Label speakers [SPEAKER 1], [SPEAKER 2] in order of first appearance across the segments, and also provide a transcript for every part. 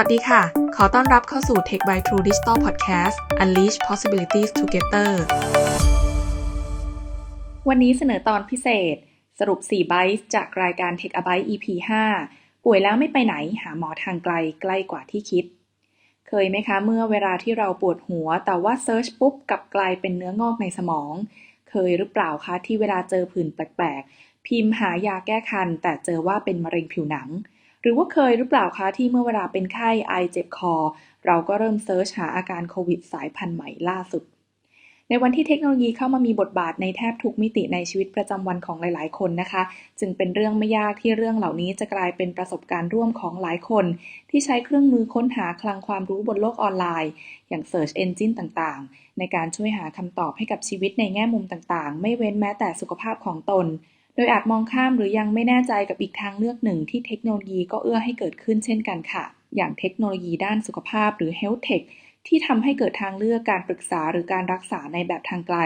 [SPEAKER 1] วัสดีค่ะ ขอต้อนรับเข้าสู่ Tech by True Digital Podcast Unleash Possibilities Together
[SPEAKER 2] วันนี้เสนอตอนพิเศษ สรุป4ไบต์จากรายการ Tech a Byte EP 5 ป่วยแล้วไม่ไปไหนหาหมอทางไกลใกล้กว่าที่คิด เคยไหมคะเมื่อเวลาที่เราปวดหัว แต่ว่าเซิร์ชปุ๊บกลับกลายเป็นเนื้องอกในสมอง เคยหรือเปล่าคะที่เวลาเจอผื่นแปลกๆ พิมพ์หายาแก้คัน แต่เจอว่าเป็นมะเร็งผิวหนัง รือว่าเคยหรือเปล่าคะที่เมื่อเวลาเป็นไข้ไอเจ็บคอ เราก็เริ่มเซิร์ชหาอาการโควิดสายพันธุ์ใหม่ล่าสุด ในวันที่เทคโนโลยีเข้ามามีบทบาทในแทบทุกมิติในชีวิตประจำวันของหลาย ๆ คนนะคะ จึงเป็นเรื่องไม่ยากที่เรื่องเหล่านี้จะกลายเป็นประสบการณ์ร่วมของหลายคน ที่ใช้เครื่องมือค้นหาคลังความรู้บนโลกออนไลน์ อย่าง Search Engine ต่าง ๆ ในการช่วยหาคำตอบให้กับชีวิตในแง่มุมต่าง ๆ ไม่เว้นแม้แต่สุขภาพของตน โดยอาจมองข้ามหรือยังไม่แน่ใจกับอีกทางเลือกหนึ่งที่เทคโนโลยีก็เอื้อให้เกิดขึ้นเช่นกันค่ะ อย่างเทคโนโลยีด้านสุขภาพหรือ Health Tech ที่ทำให้เกิดทางเลือกการปรึกษาหรือการรักษาในแบบทางไกล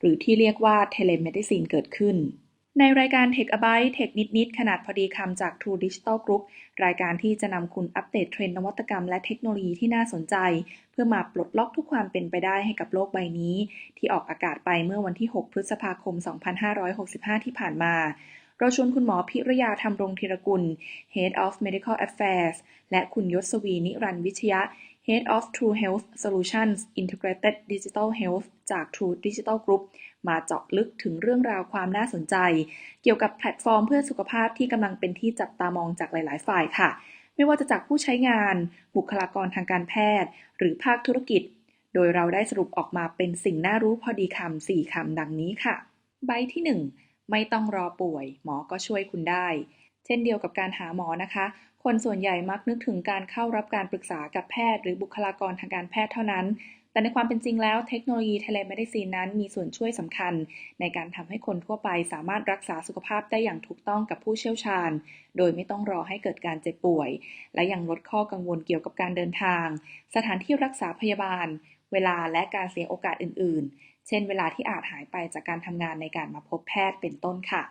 [SPEAKER 2] หรือที่เรียกว่า Telemedicine เกิดขึ้น ในรายการ Tech a Byte Tech นิด ๆ ขนาดพอดีคำจาก True Digital Group รายการที่จะนำคุณอัปเดตเทรนด์นวัตกรรมและเทคโนโลยีที่น่าสนใจ เพื่อมาปลดล็อกทุกความเป็นไปได้ให้กับโลกใบนี้ ที่ออกอากาศไปเมื่อวันที่ 6 พฤษภาคม 2565 ที่ผ่านมา เราชวนคุณหมอพิรยาธรรมรงธีรกุล Head of Medical Affairs และคุณยศวีนิรันวิชยะ Head of True Health Solutions Integrated Digital Health จาก True Digital Group มาเจาะลึกถึงเรื่องราวความน่าสนใจ เกี่ยวกับแพลตฟอร์มเพื่อสุขภาพที่กำลังเป็นที่จับตามองจากหลาย ๆ ฝ่ายค่ะ ไม่ว่าจะจากผู้ใช้งาน บุคลากรทางการแพทย์ หรือภาคธุรกิจ โดยเราได้สรุปออกมาเป็นสิ่งน่ารู้พอดีคำ4คำดังนี้ค่ะ ใบที่ 1 ไม่ต้องรอป่วย หมอก็ช่วยคุณได้ เช่นเดียวกับการหาหมอนะคะ คนส่วนใหญ่มักนึกถึงการเข้ารับการปรึกษากับแพทย์ หรือบุคลากรทางการแพทย์เท่านั้น แต่ในความเป็นจริงแล้วเทคโนโลยีเทเลเมดิซีนนั้นมีส่วนช่วยสำคัญ ในการทำให้คนทั่วไปสามารถรักษาสุขภาพได้อย่างถูกต้องกับผู้เชี่ยวชาญ โดยไม่ต้องรอให้เกิดการเจ็บป่วย และยังลดข้อกังวลเกี่ยวกับการเดินทาง สถานที่รักษาพยาบาล เวลาและการเสียโอกาสอื่น ๆ เช่น เวลาที่อาจหายไปจากการทำงานในการมาพบแพทย์เป็นต้นค่ะ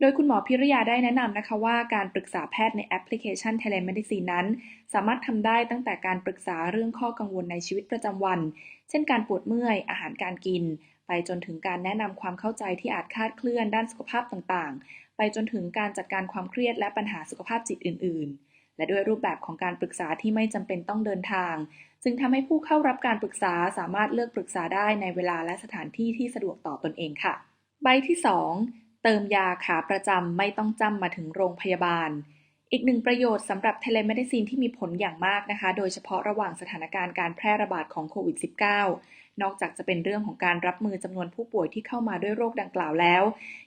[SPEAKER 2] โดยคุณหมอพิรยาได้แนะนำนะคะว่าการปรึกษาแพทย์ในแอปพลิเคชัน Telemedicine นั้น สามารถทำได้ตั้งแต่การปรึกษาเรื่องข้อกังวลในชีวิตประจำวัน เช่นการปวดเมื่อย อาหารการกิน ไปจนถึงการแนะนำความเข้าใจที่อาจคาดเคลื่อนด้านสุขภาพต่างๆ ไปจนถึงการจัดการความเครียดและปัญหาสุขภาพจิตอื่น ๆ และด้วยรูปแบบของการปรึกษาที่ไม่จำเป็นต้องเดินทาง จึงทำให้ผู้เข้ารับการปรึกษาสามารถเลือกปรึกษาได้ในเวลาและสถานที่ที่สะดวกต่อตนเองค่ะ ใบที่ 2 เติมยาขาประจำไม่ต้องจำมาถึงโรงพยาบาล อีกหนึ่งประโยชน์สำหรับเทเลเมดิซีนที่มีผลอย่างมากนะคะ โดยเฉพาะระหว่างสถานการณ์การแพร่ระบาดของโควิด -19 นอกจากจะเป็นเรื่องของการรับมือจำนวนผู้ป่วยที่เข้ามาด้วยโรคดังกล่าวแล้ว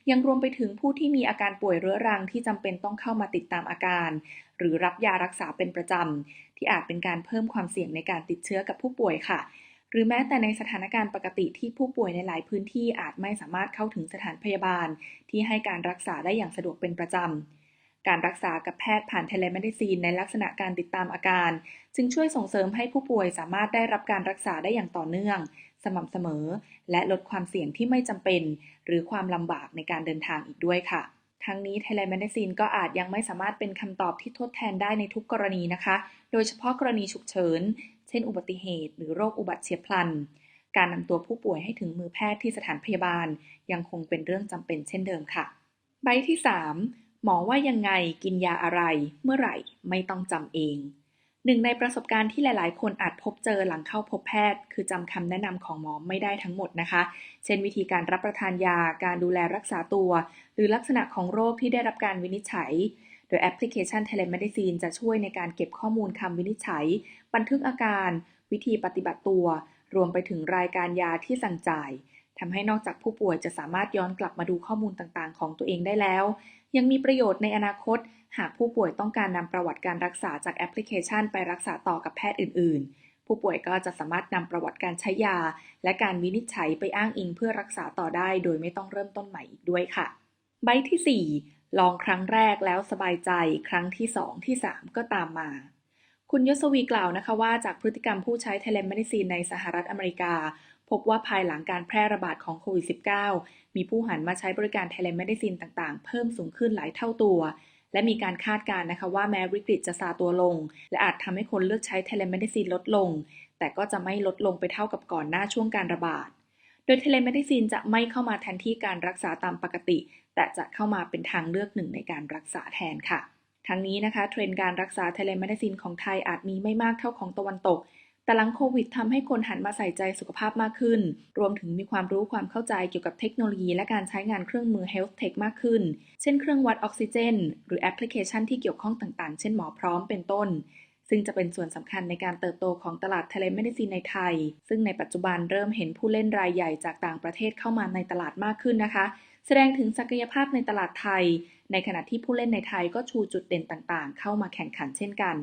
[SPEAKER 2] ยังรวมไปถึงผู้ที่มีอาการป่วยเรื้อรังที่จำเป็นต้องเข้ามาติดตามอาการ หรือรับยารักษาเป็นประจำที่อาจเป็นการเพิ่มความเสี่ยงในการติดเชื้อกับผู้ป่วยค่ะ หรือแม้แต่ในสถานการณ์ปกติที่ผู้ป่วยในหลายพื้นที่อาจไม่สามารถเข้าถึงสถานพยาบาล ที่ให้การรักษาได้อย่างสะดวกเป็นประจำ การรักษากับแพทย์ผ่านเทเลเมดิซีนในลักษณะการติดตามอาการ จึงช่วยส่งเสริมให้ผู้ป่วยสามารถได้รับการรักษาได้อย่างต่อเนื่อง สม่ำเสมอ และลดความเสี่ยงที่ไม่จำเป็น หรือความลำบากในการเดินทางอีกด้วยค่ะทั้งนี้เทเลเมดิซีนก็อาจยังไม่สามารถเป็นคำตอบที่ทดแทนได้ในทุกกรณีนะคะ โดยเฉพาะกรณีฉุกเฉิน เช่น อุบัติเหตุ หรือโรคอุบัติเฉียบพลัน การนำตัวผู้ป่วยให้ถึงมือแพทย์ที่สถานพยาบาล ยังคงเป็นเรื่องจำเป็นเช่นเดิมค่ะ ใบที่ 3 หมอว่ายังไงกินยาอะไร เมื่อไหร่ไม่ต้องจำเองหนึ่งในประสบการณ์ที่หลาย ๆ คนอาจพบเจอหลังเข้าพบแพทย์ คือจำคำแนะนำของหมอไม่ได้ทั้งหมดนะคะ เช่นวิธีการรับประทานยา การดูแลรักษาตัว หรือลักษณะของโรคที่ได้รับการวินิจฉัย โดยแอปพลิเคชัน Telemedicine จะช่วยในการเก็บข้อมูลคำวินิจฉัย บันทึกอาการ วิธีปฏิบัติตัว รวมไปถึงรายการยาที่สั่งจ่ายทำให้นอกจากผู้ป่วยจะสามารถย้อนกลับมาดูข้อมูลต่างๆ ของตัวเองได้แล้ว ยังมีประโยชน์ในอนาคต หากผู้ป่วยต้องการนำประวัติการรักษาจากแอปพลิเคชันไปรักษาต่อกับแพทย์อื่น ๆ ผู้ป่วยก็จะสามารถนำประวัติการใช้ยา และการวินิจฉัยไปอ้างอิงเพื่อรักษาต่อได้ โดยไม่ต้องเริ่มต้นใหม่อีกด้วยค่ะ ใบที่ 4 ลองครั้งแรกแล้วสบายใจ ครั้งที่ 2 ที่ 3 ก็ตามมา คุณยศวีกล่าวนะคะว่าจากพฤติกรรมผู้ใช้เทเลมดิซีนในสหรัฐอเมริกา พบว่าภายหลังการแพร่ระบาดของโควิด -19 มีผู้หันมาใช้บริการเทเลมดิซินต่างๆ เพิ่มสูงขึ้นหลายเท่าตัว และมีการคาดการณ์นะคะว่าแม้วิกฤตจะซาตัวลง และอาจทำให้คนเลือกใช้เทเลมดิซีนลดลง แต่ก็จะไม่ลดลงไปเท่ากับก่อนหน้าช่วงการระบาด โดยเทเลมดิซีนจะไม่เข้ามาแทนที่การรักษาตามปกติ แต่จะเข้ามาเป็นทางเลือกหนึ่งในการรักษาแทนค่ะ ทั้งนี้นะคะ เทรนด์การรักษาเทเลเมดซีนของไทยอาจมีไม่มากเท่าของตะวันตก แต่หลังโควิดทำให้คนหันมาใส่ใจสุขภาพมากขึ้น รวมถึงมีความรู้ความเข้าใจเกี่ยวกับเทคโนโลยี และการใช้งานเครื่องมือ Health Tech มากขึ้น เช่นเครื่องวัดออกซิเจน หรือแอปพลิเคชันที่เกี่ยวข้องต่างๆ เช่นหมอพร้อมเป็นต้นซึ่งจะเป็นส่วนสำคัญในการเติบโตของตลาดเทเลเมดิซีนในไทย ซึ่งในปัจจุบันเริ่มเห็นผู้เล่นรายใหญ่จากต่างประเทศเข้ามาในตลาดมากขึ้นนะคะ แสดงถึงศักยภาพในตลาดไทย ในขณะที่ผู้เล่นในไทยก็ชูจุดเด่นต่างๆ เข้ามาแข่งขันเช่นกัน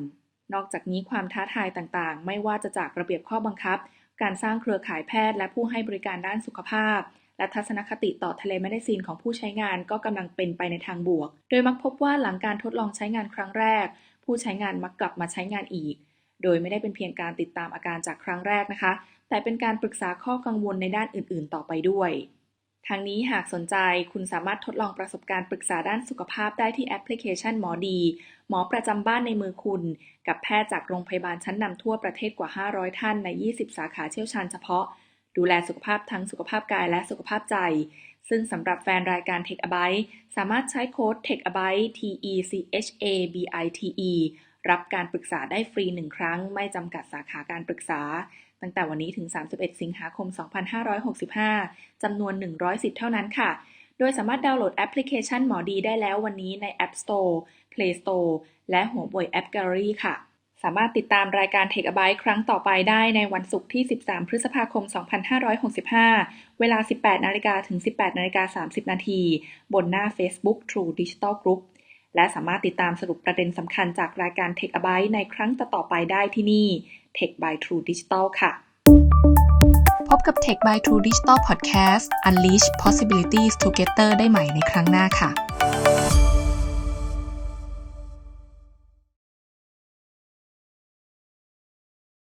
[SPEAKER 2] นอกจากนี้ความท้าทายต่างๆ ไม่ว่าจะจากระเบียบข้อบังคับ การสร้างเครือข่ายแพทย์และผู้ให้บริการด้านสุขภาพ และทัศนคติต่อเทเลเมดิซีนของผู้ใช้งานก็กำลังเป็นไปในทางบวก โดยมักพบว่าหลังการทดลองใช้งานครั้งแรก ผู้ใช้งานมักกลับมาใช้งานอีก โดยไม่ได้เป็นเพียงการติดตามอาการจากครั้งแรกนะคะ แต่เป็นการปรึกษาข้อกังวลในด้านอื่น ๆ ต่อไปด้วย ทางนี้หากสนใจคุณสามารถทดลองประสบการณ์ปรึกษาด้านสุขภาพได้ที่แอปพลิเคชันหมอดี หมอประจำบ้านในมือคุณ กับแพทย์จากโรงพยาบาลชั้นนำทั่วประเทศกว่า 500 ท่านใน 20 สาขาเชี่ยวชาญเฉพาะ ดูแลสุขภาพทั้งสุขภาพกายและสุขภาพใจ ซึ่งสำหรับแฟนรายการ Tech a b y t e สามารถใช้โค้ด Tech a b y t e T E C H A B I T E รับการปรึกษาได้ฟรีหนึ่งครั้ง ไม่จำกัดสาขาการปรึกษา ตั้งแต่วันนี้ถึง 31 สิงหาคม 2565 จำนวน 100 สิทธิ์เท่านั้นค่ะ โดยสามารถดาวน์โหลดแอปพลิเคชันหมอดีได้แล้ววันนี้ใน App Store Play Store และหัวบวย App Gallery ค่ะ สามารถติดตามรายการ Take a Byte ครั้งต่อไปได้ในวันศุกร์ที่ 13 พฤษภาคม 2565 เวลา 18นาฬิกาถึง 18นาฬิกา30 นาทีบนหน้า Facebook True Digital Group และสามารถติดตามสรุปประเด็นสำคัญจากรายการ Tech a Byte ในครั้งต่อไปได้ที่นี่ Tech by True Digital ค่ะ
[SPEAKER 1] พบกับ Tech by True Digital Podcast Unleash Possibilities Together ได้ใหม่ในครั้งหน้าค่ะ